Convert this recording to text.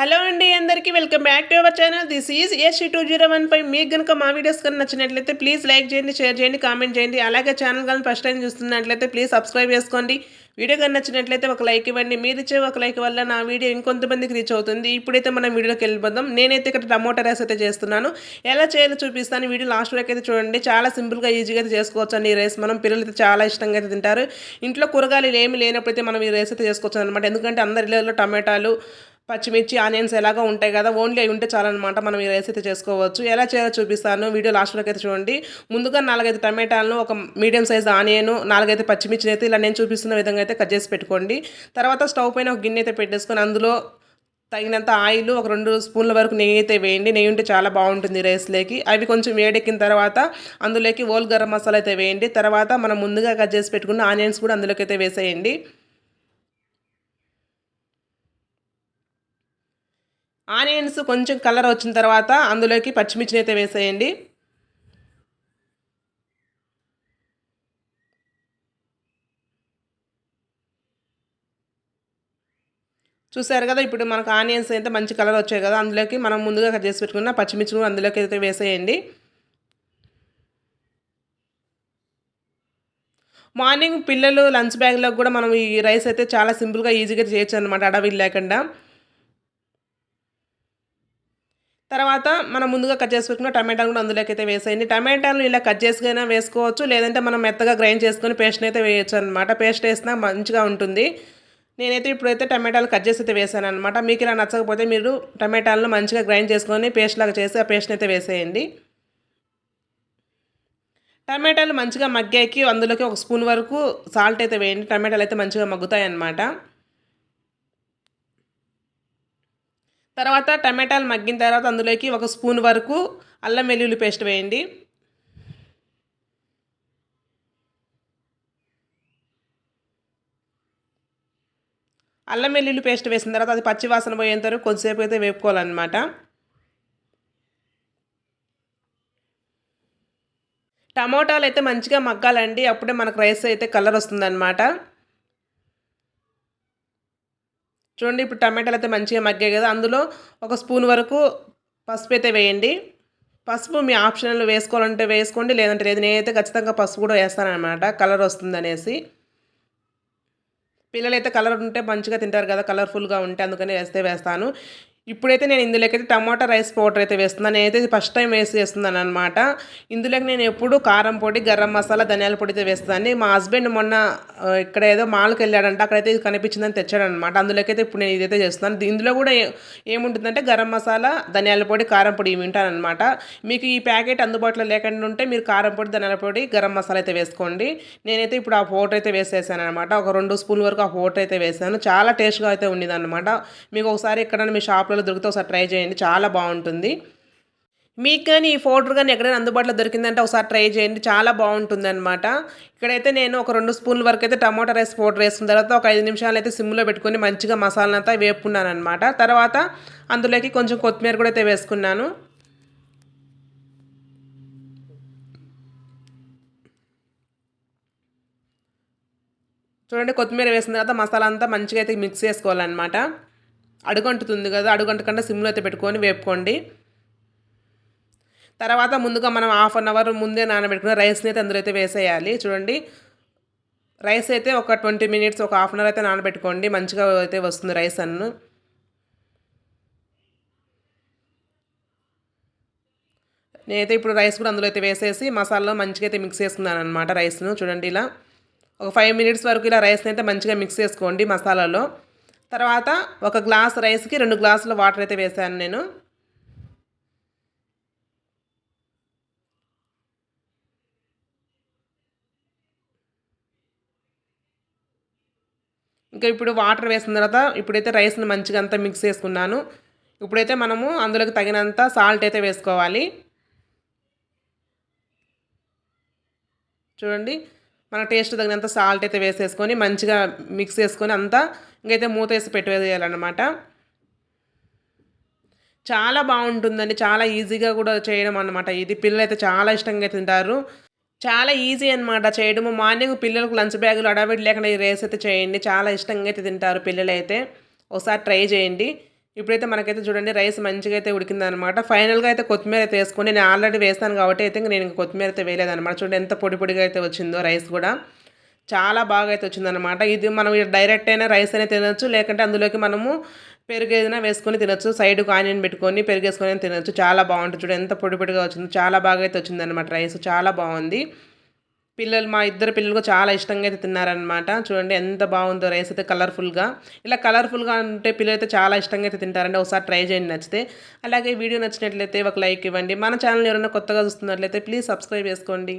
Hello అండి అందరికీ welcome back to our channel. This is SC two zero one five మీకు కనుక మా వీడియోస్ కనుక నచ్చినట్లయితే ప్లీజ్ లైక్ చేయండి షేర్ చేయండి కామెంట్ చేయండి. అలాగే ఛానల్ కానీ ఫస్ట్ టైం చూస్తున్నట్లయితే ప్లీజ్ సబ్స్క్రైబ్ చేసుకోండి. వీడియో కానీ నచ్చినట్లయితే ఒక లైక్ ఇవ్వండి. మీరు ఇచ్చే ఒక లైక్ వల్ల నా వీడియో ఇంకొంతమందికి రీచ్ అవుతుంది. ఇప్పుడైతే మనం వీడియోకి వెళ్ళిపోదాం. నేనైతే ఇక్కడ టమోటా రైస్ అయితే చేస్తున్నాను. ఎలా చేయాలో చూపిస్తాను. వీడియో లాస్ట్ వరకు అయితే చూడండి. చాలా సింపుల్గా ఈజీగా అయితే చేసుకోవచ్చు అండి ఈ రైస్ మనం పిల్లలు అయితే చాలా ఇష్టంగా అయితే తింటారు. ఇంట్లో కూరగాయలు ఏమి లేనప్పుడైతే మనం ఈ రైస్ అయితే చేసుకోవచ్చు అనమాట ఎందుకంటే అందరి ఇళ్ళలో టమాటాలు పచ్చిమిర్చి ఆనియన్స్ ఎలాగో ఉంటాయి కదా ఓన్లీ అవి ఉంటే చాలన్నమాట. మనం ఈ రైస్ అయితే చేసుకోవచ్చు. ఎలా చేయాలో చూపిస్తాను. వీడియో లాస్ట్ వరకు అయితే చూడండి. ముందుగా నాలుగైదు టమాటాలను ఒక మీడియం సైజ్ ఆనియన్ నాలుగైదు పచ్చిమిర్చిని అయితే ఇలా నేను చూపిస్తున్న విధంగా అయితే కట్ చేసి పెట్టుకోండి. తర్వాత స్టవ్ పైన ఒక గిన్నె అయితే పెట్టేసుకొని అందులో తగినంత ఆయిల్ ఒక రెండు స్పూన్ల వరకు నెయ్యి అయితే వేయండి. నెయ్యి ఉంటే చాలా బాగుంటుంది రైస్లోకి అవి కొంచెం వేడెక్కిన తర్వాత అందులోకి ఓల్ గరం మసాలా అయితే వేయండి. తర్వాత మనం ముందుగా కట్ చేసి పెట్టుకున్న ఆనియన్స్ కూడా అందులోకి అయితే వేసేయండి. ఆనియన్స్ కొంచెం కలర్ వచ్చిన తర్వాత అందులోకి పచ్చిమిర్చిని అయితే వేసేయండి. చూసారు కదా ఇప్పుడు మనకు ఆనియన్స్ అయితే మంచి కలర్ వచ్చాయి కదా అందులోకి మనం ముందుగా కట్ చేసి పెట్టుకున్న పచ్చిమిర్చి కూడా అందులోకి అయితే వేసేయండి. మార్నింగ్ పిల్లలు లంచ్ బ్యాగ్లో కూడా మనం ఈ రైస్ అయితే చాలా సింపుల్గా ఈజీగా చేయొచ్చు అనమాట అడవి లేకుండా. తర్వాత మనం ముందుగా కట్ చేసి పెట్టుకున్న టమాటాలు కూడా అందులోకి అయితే వేసేయండి. టమాటాలు ఇలా కట్ చేసుకైనా వేసుకోవచ్చు లేదంటే మనం మెత్తగా గ్రైండ్ చేసుకొని పేస్ట్ అయితే వేయచ్చు అనమాట పేస్ట్ వేసినా మంచిగా ఉంటుంది. నేనైతే ఇప్పుడైతే టమాటాలు కట్ చేసి అయితే వేసాను అనమాట మీకు ఇలా నచ్చకపోతే మీరు టమాటాలను మంచిగా గ్రైండ్ చేసుకొని పేస్ట్ లాగా చేసి ఆ పేస్ట్ని అయితే వేసేయండి. టమాటాలు మంచిగా మగ్గాకి అందులోకి ఒక స్పూన్ వరకు సాల్ట్ అయితే వేయండి. టమాటాలు అయితే మంచిగా మగ్గుతాయి అన్నమాట తర్వాత టమాటాలు మగ్గిన తర్వాత అందులోకి ఒక స్పూన్ వరకు అల్లం వెల్లుల్లి పేస్ట్ వేయండి. అల్లం వెల్లుల్లి పేస్ట్ వేసిన తర్వాత అది పచ్చి వాసన పోయేంత వరకు కొద్దిసేపు అయితే వేపుకోవాలన్నమాట. టమోటాలు అయితే మంచిగా మగ్గాలండి. అప్పుడే మనకు రైస్ అయితే కలర్ వస్తుందన్నమాట. చూడండి ఇప్పుడు టమాటాలు అయితే మంచిగా మగ్గాయి కదా అందులో ఒక స్పూన్ వరకు పసుపు అయితే వేయండి. పసుపు మీ ఆప్షన్లు వేసుకోవాలంటే వేసుకోండి లేదంటే లేదు. నేనైతే ఖచ్చితంగా పసుపు కూడా వేస్తానమాట కలర్ వస్తుందనేసి. పిల్లలైతే కలర్ ఉంటే మంచిగా తింటారు కదా కలర్ఫుల్గా ఉంటే అందుకని వేస్తే వేస్తాను. ఇప్పుడైతే నేను ఇందులోకైతే టమాటా రైస్ పౌడర్ అయితే వేస్తున్నాను నేనైతే ఫస్ట్ టైం వేసి వేస్తున్నాను అనమాట ఇందులోకి నేను ఎప్పుడు కారం పొడి గరం మసాలా ధనియాల పొడి అయితే వేస్తాను మా హస్బెండ్ మొన్న ఇక్కడ ఏదో మాల్కి వెళ్ళాడంట. అక్కడైతే ఇది కనిపించిందని తెచ్చాడనమాట అందులోకైతే ఇప్పుడు నేను ఇదైతే చేస్తున్నాను. ఇందులో కూడా ఏముంటుందంటే గరం మసాలా ధనియాల పొడి కారం పొడి వింటానమాట మీకు ఈ ప్యాకెట్ అందుబాటులో లేకుండా ఉంటే మీరు కారం పొడి ధనియాల పొడి గరం మసాలా అయితే వేసుకోండి. నేనైతే ఇప్పుడు ఆ పౌడర్ అయితే వేసేసాను అనమాట ఒక రెండు స్పూన్ వరకు ఆ పౌడర్ అయితే వేసాను. చాలా టేస్ట్గా అయితే ఉండేదన్నమాట. మీకు ఒకసారి ఎక్కడైనా మీ షాప్లో అందుబాటులో దొరికితే ఒకసారి ట్రై చేయండి. చాలా బాగుంటుంది. మీకు కానీ ఈ పౌడర్ కానీ ఎక్కడైనా అందుబాటులో దొరికిందంటే ఒకసారి ట్రై చేయండి. చాలా బాగుంటుంది అనమాట ఇక్కడైతే నేను ఒక రెండు స్పూన్ల వరకు అయితే టమాటా రైస్ పౌడర్ వేసుకున్న తర్వాత ఒక ఐదు నిమిషాలు అయితే సిమ్లో పెట్టుకొని మంచిగా మసాలా వేపుకున్నాను అనమాట తర్వాత అందులోకి కొంచెం కొత్తిమీర కూడా అయితే వేసుకున్నాను. చూడండి కొత్తిమీర వేసిన తర్వాత మసాలా అంతా మంచిగా అయితే మిక్స్ చేసుకోవాలన్నమాట. అడుగంటుతుంది కదా అడుగంటకుండా సిమ్లో అయితే పెట్టుకొని వేపుకోండి. తర్వాత ముందుగా మనం హాఫ్ అన్ అవర్ ముందే నానబెట్టుకున్న రైస్ని అయితే అందులో అయితే వేసేయాలి. చూడండి రైస్ అయితే ఒక ట్వంటీ మినిట్స్ ఒక హాఫ్ అన్ అవర్ అయితే నానబెట్టుకోండి. మంచిగా అయితే వస్తుంది రైస్ అన్ను. నేనైతే ఇప్పుడు రైస్ కూడా అందులో అయితే వేసేసి మసాలాలో మంచిగా అయితే మిక్స్ చేసుకున్నాను అనమాట రైస్ను. చూడండి ఇలా ఒక ఫైవ్ మినిట్స్ వరకు ఇలా రైస్ని అయితే మంచిగా మిక్స్ చేసుకోండి మసాలాలో. తర్వాత ఒక గ్లాస్ రైస్కి రెండు గ్లాసుల వాటర్ అయితే వేసాను నేను. ఇంకా ఇప్పుడు వాటర్ వేసిన తర్వాత ఇప్పుడైతే రైస్ని మంచిగా అంతా మిక్స్ చేసుకున్నాను. ఇప్పుడైతే మనము అందులోకి తగినంత సాల్ట్ అయితే వేసుకోవాలి. చూడండి. మన టేస్ట్ తగినంత సాల్ట్ అయితే వేసేసుకొని మంచిగా మిక్స్ చేసుకొని అంతా ఇంకైతే మూత వేసి పెట్టేయాలన్నమాట చాలా బాగుంటుందండి. చాలా ఈజీగా కూడా చేయడం అనమాట ఇది పిల్లలు అయితే చాలా ఇష్టంగా తింటారు. చాలా ఈజీ అనమాట చేయడము. మార్నింగ్ పిల్లలకు లంచ్ బ్యాగులు అడవిడి లేకుండా ఈ రేస్ అయితే చేయండి. చాలా ఇష్టంగా అయితే తింటారు పిల్లలైతే. ఒకసారి ట్రై చేయండి. ఇప్పుడైతే మనకైతే చూడండి రైస్ మంచిగా అయితే ఉడికిందనమాట. ఫైనల్గా అయితే కొత్తిమీర అయితే వేసుకొని నేను ఆల్రెడీ వేస్తాను కాబట్టి అయితే నేను ఇంకా కొత్తిమీర అయితే వేయలేదనమాట. చూడండి ఎంత పొడి పొడిగా అయితే వచ్చిందో రైస్ కూడా. చాలా బాగా అయితే వచ్చిందనమాట. ఇది మనం డైరెక్ట్ అయినా రైస్ అయినా తినచ్చు లేకుంటే అందులోకి మనము పెరుగు ఏదైనా వేసుకొని తినొచ్చు. సైడ్కు ఆనియన్ పెట్టుకొని పెరుగు వేసుకొని తినొచ్చు. చాలా బాగుంటుంది. చూడండి ఎంత పొడి పొడిగా వచ్చింది చాలా బాగా అయితే వచ్చిందనమాట రైస్. చాలా బాగుంది. పిల్లలు మా ఇద్దరు పిల్లలు చాలా ఇష్టంగా అయితే తిన్నారనమాట చూడండి ఎంత బాగుందో రైస్ అయితే కలర్ఫుల్గా. ఇలా కలర్ఫుల్గా ఉంటే పిల్లలు అయితే చాలా ఇష్టంగా అయితే తింటారండి. ఒకసారి ట్రై చేయండి నచ్చితే. అలాగే వీడియో నచ్చినట్లయితే ఒక లైక్ ఇవ్వండి. మన ఛానల్ ఎవరైనా కొత్తగా చూస్తున్నట్లయితే ప్లీజ్ సబ్స్క్రైబ్ చేసుకోండి.